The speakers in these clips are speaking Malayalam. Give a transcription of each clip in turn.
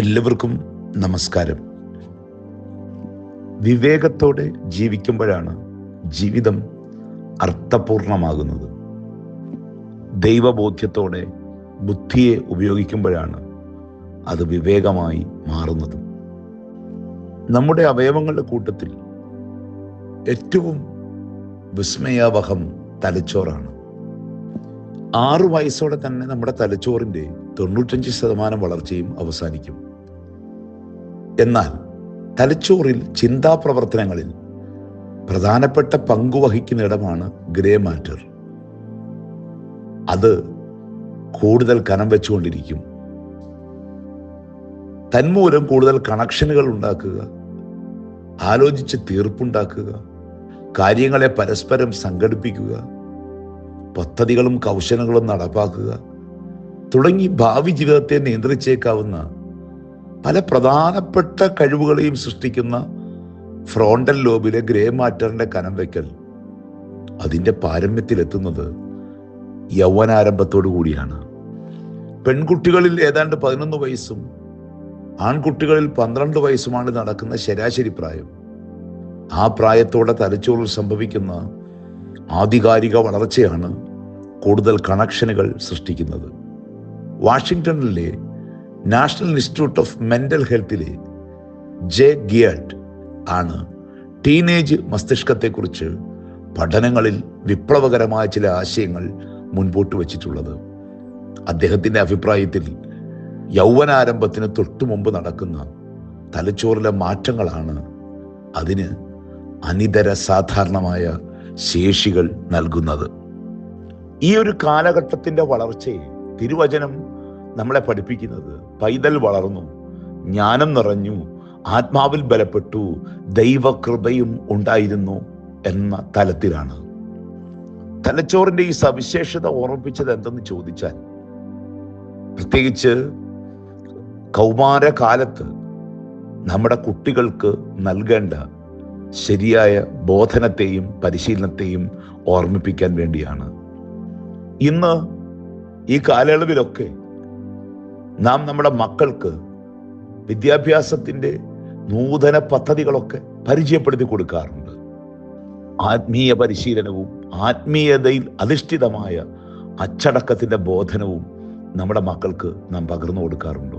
എല്ലാവർക്കും നമസ്കാരം. വിവേകത്തോടെ ജീവിക്കുമ്പോഴാണ് ജീവിതം അർത്ഥപൂർണമാകുന്നത്. ദൈവബോധ്യത്തോടെ ബുദ്ധിയെ ഉപയോഗിക്കുമ്പോഴാണ് അത് വിവേകമായി മാറുന്നത്. നമ്മുടെ അവയവങ്ങളുടെ കൂട്ടത്തിൽ ഏറ്റവും വിസ്മയാവഹം തലച്ചോറാണ്. ആറു വയസ്സോടെ തന്നെ നമ്മുടെ തലച്ചോറിന്റെ തൊണ്ണൂറ്റഞ്ച് ശതമാനം വളർച്ചയും അവസാനിക്കും. എന്നാൽ തലച്ചോറിൽ ചിന്താ പ്രവർത്തനങ്ങളിൽ പ്രധാനപ്പെട്ട പങ്കുവഹിക്കുന്ന ഇടമാണ് ഗ്രേ മാറ്റർ. അത് കൂടുതൽ കനം വെച്ചുകൊണ്ടിരിക്കും. തന്മൂലം കൂടുതൽ കണക്ഷനുകൾ ഉണ്ടാക്കുക ആലോചിച്ച് തീർപ്പുണ്ടാക്കുക കാര്യങ്ങളെ പരസ്പരം സംഘടിപ്പിക്കുക പദ്ധതികളും കൗശലങ്ങളും നടപ്പാക്കുക തുടങ്ങി ഭാവി ജീവിതത്തെ നിയന്ത്രിച്ചേക്കാവുന്ന പല പ്രധാനപ്പെട്ട കഴിവുകളെയും സൃഷ്ടിക്കുന്ന ഫ്രോണ്ടൽ ലോബിലെ ഗ്രേ മാറ്ററിന്റെ കനം വയ്ക്കൽ. അതിന്റെ പാരമ്യത്തിലെത്തുന്നത് യൗവനാരംഭത്തോടു കൂടിയാണ്. പെൺകുട്ടികളിൽ ഏതാണ്ട് പതിനൊന്ന് വയസ്സും ആൺകുട്ടികളിൽ പന്ത്രണ്ട് വയസ്സുമാണ് നടക്കുന്ന ശരാശരി പ്രായം. ആ പ്രായത്തോടെ തലച്ചോറിൽ സംഭവിക്കുന്ന ആധികാരിക വളർച്ചയാണ് കൂടുതൽ കണക്ഷനുകൾ സൃഷ്ടിക്കുന്നത്. വാഷിങ്ടണിലെ നാഷണൽ ഇൻസ്റ്റിറ്റ്യൂട്ട് ഓഫ് മെന്റൽ ഹെൽത്തിലെ ജെ ഗിയർട്ട് ആണ് ടീനേജ് മസ്തിഷ്കത്തെക്കുറിച്ച് പഠനങ്ങളിൽ വിപ്ലവകരമായ ചില ആശയങ്ങൾ മുൻപോട്ട് വച്ചിട്ടുള്ളത്. അദ്ദേഹത്തിന്റെ അഭിപ്രായത്തിൽ യൗവനാരംഭത്തിന് തൊട്ടു മുമ്പ് നടക്കുന്ന തലച്ചോറിലെ മാറ്റങ്ങളാണ് അതിന് അനിതര സാധാരണമായ ശേഷികൾ നൽകുന്നത്. ഈ ഒരു കാലഘട്ടത്തിന്റെ വളർച്ചയെ തിരുവചനം നമ്മളെ പഠിപ്പിക്കുന്നത്. പൈതൽ വളർന്നു ജ്ഞാനം നിറഞ്ഞു ആത്മാവിൽ ബലപ്പെട്ടു ദൈവകൃപയും ഉണ്ടായിരുന്നു എന്ന തലത്തിലാണ്. തലച്ചോറിന്റെ ഈ സവിശേഷത ഓർമ്മിപ്പിച്ചത് എന്തെന്ന് ചോദിച്ചാൽ പ്രത്യേകിച്ച് കൗമാരകാലത്ത് നമ്മുടെ കുട്ടികൾക്ക് നൽകേണ്ട ശരിയായ ബോധനത്തെയും പരിശീലനത്തെയും ഓർമ്മിപ്പിക്കാൻ വേണ്ടിയാണ്. ഇന്ന് ഈ കാലയളവിലൊക്കെ നാം നമ്മുടെ മക്കൾക്ക് വിദ്യാഭ്യാസത്തിന്റെ നൂതന പദ്ധതികളൊക്കെ പരിചയപ്പെടുത്തി കൊടുക്കാറുണ്ട്. ആത്മീയ പരിശീലനവും ആത്മീയതയിൽ അധിഷ്ഠിതമായ അച്ചടക്കത്തിന്റെ ബോധനവും നമ്മുടെ മക്കൾക്ക് നാം പകർന്നു കൊടുക്കാറുണ്ടോ?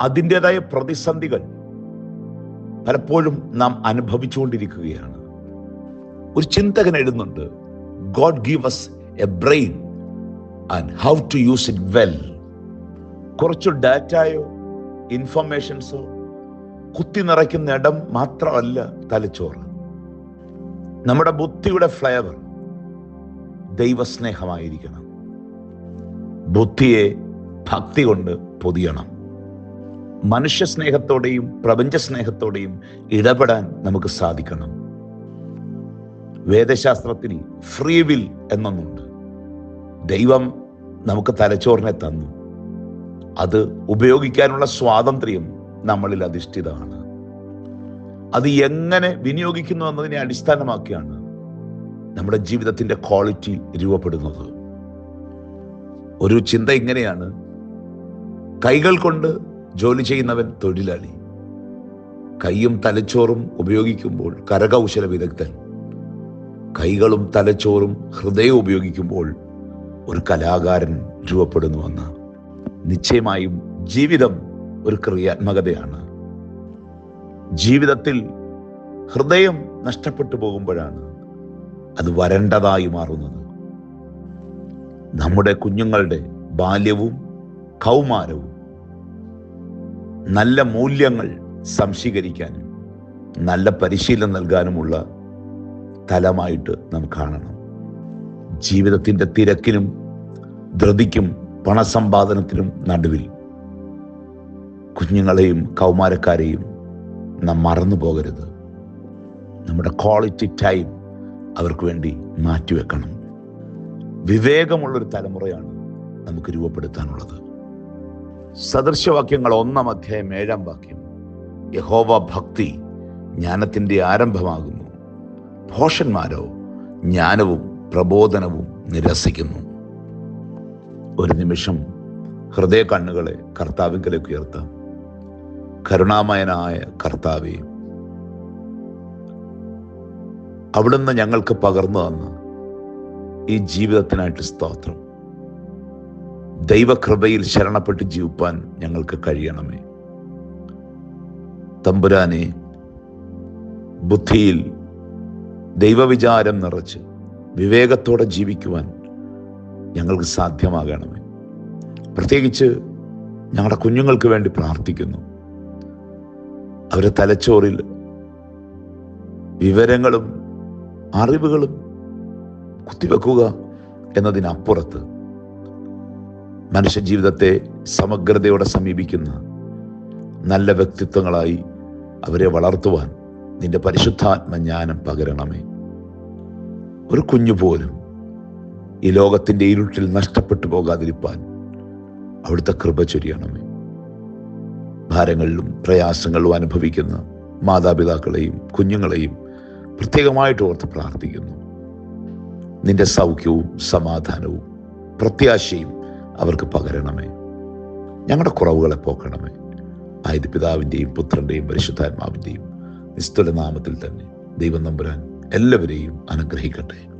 അതിന്റെതായ പ്രതിസന്ധികൾ പലപ്പോഴും നാം അനുഭവിച്ചുകൊണ്ടിരിക്കുകയാണ്. ഒരു ചിന്തകൻ എഴുതുന്നുണ്ട് God give us a brain and how to use it well കുറച്ച് ഡാറ്റയോ ഇൻഫർമേഷൻസോ കുത്തി നിറയ്ക്കുന്ന ഇടം മാത്രമല്ല തലച്ചോറ് നമ്മുടെ ബുദ്ധിയുടെ ഫ്ലേവർ ദൈവസ്നേഹമായിരിക്കണം. ബുദ്ധിയെ ഭക്തി കൊണ്ട് പൊതിയണം. മനുഷ്യ സ്നേഹത്തോടെയും പ്രപഞ്ച സ്നേഹത്തോടെയും ഇടപെടാൻ നമുക്ക് സാധിക്കണം. വേദശാസ്ത്രത്തിൽ ഫ്രീ വിൽ എന്നൊന്നുണ്ട്. ദൈവം നമുക്ക് തലച്ചോറിനെ തന്നു. അത് ഉപയോഗിക്കാനുള്ള സ്വാതന്ത്ര്യം നമ്മളിൽ അധിഷ്ഠിതമാണ്. അത് എങ്ങനെ വിനിയോഗിക്കുന്നു എന്നതിനെ അടിസ്ഥാനമാക്കിയാണ് നമ്മുടെ ജീവിതത്തിന്റെ ക്വാളിറ്റി രൂപപ്പെടുന്നത്. ഒരു ചിന്ത ഇങ്ങനെയാണ്. കൈകൾ കൊണ്ട് ജോലി ചെയ്യുന്നവൻ തൊഴിലാളി. കൈയും തലച്ചോറും ഉപയോഗിക്കുമ്പോൾ കരകൗശല വിദഗ്ധൻ. കൈകളും തലച്ചോറും ഹൃദയം ഉപയോഗിക്കുമ്പോൾ ഒരു കലാകാരൻ രൂപപ്പെടുന്നുവെന്ന് നിശ്ചയമായും ജീവിതം ഒരു ക്രിയാത്മകതയാണ്. ജീവിതത്തിൽ ഹൃദയം നഷ്ടപ്പെട്ടു പോകുമ്പോഴാണ് അത് വരണ്ടതായി മാറുന്നത്. നമ്മുടെ കുഞ്ഞുങ്ങളുടെ ബാല്യവും കൗമാരവും നല്ല മൂല്യങ്ങൾ സംശീകരിക്കാനും നല്ല പരിശീലനം നൽകാനുമുള്ള തലമായിട്ട് നാം കാണണം. ജീവിതത്തിന്റെ തിരക്കിനും ധൃതിക്കും പണസമ്പാദനത്തിനും നടുവിൽ കുഞ്ഞുങ്ങളെയും കൗമാരക്കാരെയും നാം മറന്നു പോകരുത്. നമ്മുടെ ക്വാളിറ്റി ടൈം അവർക്ക് വേണ്ടി മാറ്റിവെക്കണം. വിവേകമുള്ളൊരു തലമുറയാണ് നമുക്ക് രൂപപ്പെടുത്താനുള്ളത്. സദൃശവാക്യങ്ങൾ ഒന്നാം അധ്യായം ഏഴാം വാക്യം. യഹോവ ഭക്തി ജ്ഞാനത്തിന്റെ ആരംഭമാകുന്നു. ഭോഷന്മാരോ ജ്ഞാനവും പ്രബോധനവും നിരസിക്കുന്നു. ഒരു നിമിഷം ഹൃദയ കണ്ണുകളെ കർത്താവിങ്കലേക്ക് ഉയർത്താം. കരുണാമയനായ കർത്താവെ അവിടുന്ന് ഞങ്ങൾക്ക് പകർന്നു തന്ന ഈ ജീവിതത്തിനായിട്ട് സ്തോത്രം. ദൈവകൃപയിൽ ശരണപ്പെട്ട് ജീവിപ്പാൻ ഞങ്ങൾക്ക് കഴിയണമേ. തമ്പുരാനെ ബുദ്ധിയിൽ ദൈവവിചാരം നിറച്ച് വിവേകത്തോടെ ജീവിക്കുവാൻ ഞങ്ങൾക്ക് സാധ്യമാകണമേ. പ്രത്യേകിച്ച് ഞങ്ങളുടെ കുഞ്ഞുങ്ങൾക്ക് വേണ്ടി പ്രാർത്ഥിക്കുന്നു. അവരെ തലച്ചോറിൽ വിവരങ്ങളും അറിവുകളും കുത്തിവെക്കുക എന്നതിനപ്പുറത്ത് മനുഷ്യജീവിതത്തെ സമഗ്രതയോടെ സമീപിക്കുന്ന നല്ല വ്യക്തിത്വങ്ങളായി അവരെ വളർത്തുവാൻ നിന്റെ പരിശുദ്ധാത്മ ജ്ഞാനം പകരണമേ. ഒരു കുഞ്ഞു പോലും ഈ ലോകത്തിന്റെ ഇരുട്ടിൽ നഷ്ടപ്പെട്ടു പോകാതിരിപ്പാൻ അവിടുത്തെ കൃപ ചൊരിയണമേ. ഭാരങ്ങളിലും പ്രയാസങ്ങളിലും അനുഭവിക്കുന്ന മാതാപിതാക്കളെയും കുഞ്ഞുങ്ങളെയും പ്രത്യേകമായിട്ട് ഓർത്ത് പ്രാർത്ഥിക്കുന്നു. നിന്റെ സൗഖ്യവും സമാധാനവും പ്രത്യാശയും അവർക്ക് പകരണമേ. ഞങ്ങളുടെ കുറവുകളെ പോക്കണമേ. ആയത് പിതാവിന്റെയും പുത്രന്റെയും പരിശുദ്ധാത്മാവിന്റെയും നിസ്തുല നാമത്തിൽ തന്നെ ദൈവം നമ്പുരാൻ എല്ലാവരെയും അനുഗ്രഹിക്കട്ടെ.